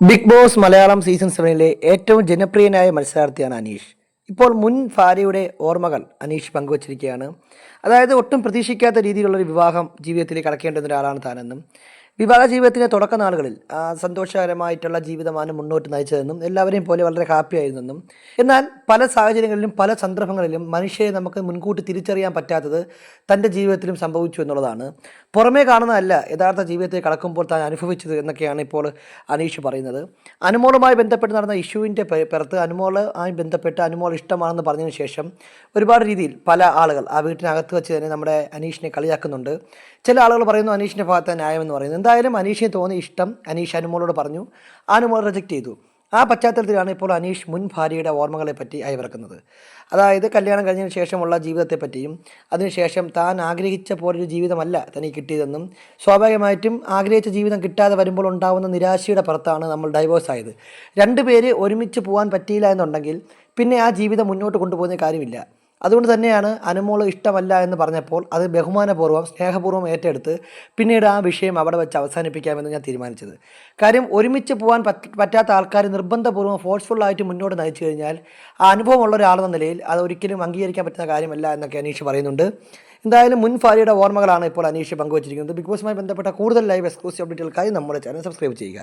Big Boss Malayalam season സെവനിലെ ഏറ്റവും ജനപ്രിയനായ മത്സരാർത്ഥിയാണ് അനീഷ്. ഇപ്പോൾ മുൻ ഭാര്യയുടെ ഓർമ്മകൾ അനീഷ് പങ്കുവച്ചിരിക്കുകയാണ്. അതായത് ഒട്ടും പ്രതീക്ഷിക്കാത്ത രീതിയിലുള്ളൊരു വിവാഹം ജീവിതത്തിൽ കടക്കേണ്ടുന്ന ഒരാളാണ് താനെന്നും. വിവാഹ ജീവിതത്തിന്റെ തുടക്ക നാളുകളിൽ സന്തോഷകരമായിട്ടുള്ള ജീവിതമാണ് മുന്നോട്ട് നയിച്ചതെന്നും എല്ലാവരെയും പോലെ വളരെ ഹാപ്പി ആയിരുന്നെന്നും. എന്നാൽ പല സാഹചര്യങ്ങളിലും പല സന്ദർഭങ്ങളിലും മനുഷ്യരെ നമുക്ക് മുൻകൂട്ടി തിരിച്ചറിയാൻ പറ്റാത്തത് തന്റെ ജീവിതത്തിലും സംഭവിച്ചു എന്നുള്ളതാണ്. പുറമേ കാണുന്നതല്ല യഥാർത്ഥ ജീവിതത്തെ കടക്കുമ്പോൾ താൻ അനുഭവിച്ചത് എന്നൊക്കെയാണ് ഇപ്പോൾ അനീഷ് പറയുന്നത്. അനുമോളുമായി ബന്ധപ്പെട്ട് നടന്ന ഇഷ്യൂവിന്റെ പുറത്ത് അനുമോളുമായി ബന്ധപ്പെട്ട് അനുമോൾ ഇഷ്ടമാണെന്ന് പറഞ്ഞതിന് ശേഷം ഒരുപാട് രീതിയിൽ പല ആളുകൾ ആ വീട്ടിനകത്ത് വെച്ച് തന്നെ നമ്മുടെ അനീഷിനെ കളിയാക്കുന്നുണ്ട്. ചില ആളുകൾ പറയുന്നു അനീഷിന്റെ ഭാഗത്ത് ന്യായമെന്ന് പറയുന്നു. എന്തായാലും അനീഷിന് തോന്നിയ ഇഷ്ടം അനീഷ് അനുമോളോട് പറഞ്ഞു. അനുമോൾ റിജക്റ്റ് ചെയ്തു. ആ പശ്ചാത്തലത്തിലാണ് ഇപ്പോൾ അനീഷ് മുൻ ഭാര്യയുടെ ഓർമ്മകളെ പറ്റി അയവിറക്കുന്നത്. അതായത് കല്യാണം കഴിഞ്ഞതിന് ശേഷമുള്ള ജീവിതത്തെപ്പറ്റിയും അതിനുശേഷം താൻ ആഗ്രഹിച്ച പോലൊരു ജീവിതമല്ല തനിക്ക് കിട്ടിയതെന്നും സ്വാഭാവികമായിട്ടും ആഗ്രഹിച്ച ജീവിതം കിട്ടാതെ വരുമ്പോൾ ഉണ്ടാകുന്ന നിരാശയുടെ പുറത്താണ് നമ്മൾ ഡൈവേഴ്സ് ആയത്. രണ്ടുപേര് ഒരുമിച്ച് പോകാൻ പറ്റിയില്ല എന്നുണ്ടെങ്കിൽ പിന്നെ ആ ജീവിതം മുന്നോട്ട് കൊണ്ടുപോകുന്ന കാര്യമില്ല. അതുകൊണ്ട് തന്നെയാണ് അനുമോൾ ഇഷ്ടമല്ല എന്ന് പറഞ്ഞപ്പോൾ അത് ബഹുമാനപൂർവം സ്നേഹപൂർവം ഏറ്റെടുത്ത് പിന്നീട് ആ വിഷയം അവിടെ വെച്ച് അവസാനിപ്പിക്കാമെന്ന് ഞാൻ തീരുമാനിച്ചത്. കാര്യം ഒരുമിച്ച് പോകാൻ പറ്റാത്ത ആൾക്കാർ നിർബന്ധപൂർവം ഫോഴ്സ്ഫുള്ളായിട്ട് മുന്നോട്ട് നയിച്ചു കഴിഞ്ഞാൽ ആ അനുഭവമുള്ള ഒരാളെന്ന നിലയിൽ അത് ഒരിക്കലും അംഗീകരിക്കാൻ പറ്റുന്ന കാര്യമല്ല എന്നൊക്കെ അനീഷ് പറയുന്നുണ്ട്. എന്തായാലും മുൻ ഭാര്യയുടെ ഓർമ്മകളാണ് ഇപ്പോൾ അനീഷ് പങ്കുവച്ചിരിക്കുന്നത്. ബിഗ് ബോസുമായി ബന്ധപ്പെട്ട കൂടുതൽ ലൈവ് എക്സ്ക്ലൂസീവ് അപ്ഡേറ്റുകൾക്കായി നമ്മുടെ ചാനൽ സബ്സ്ക്രൈബ് ചെയ്യുക.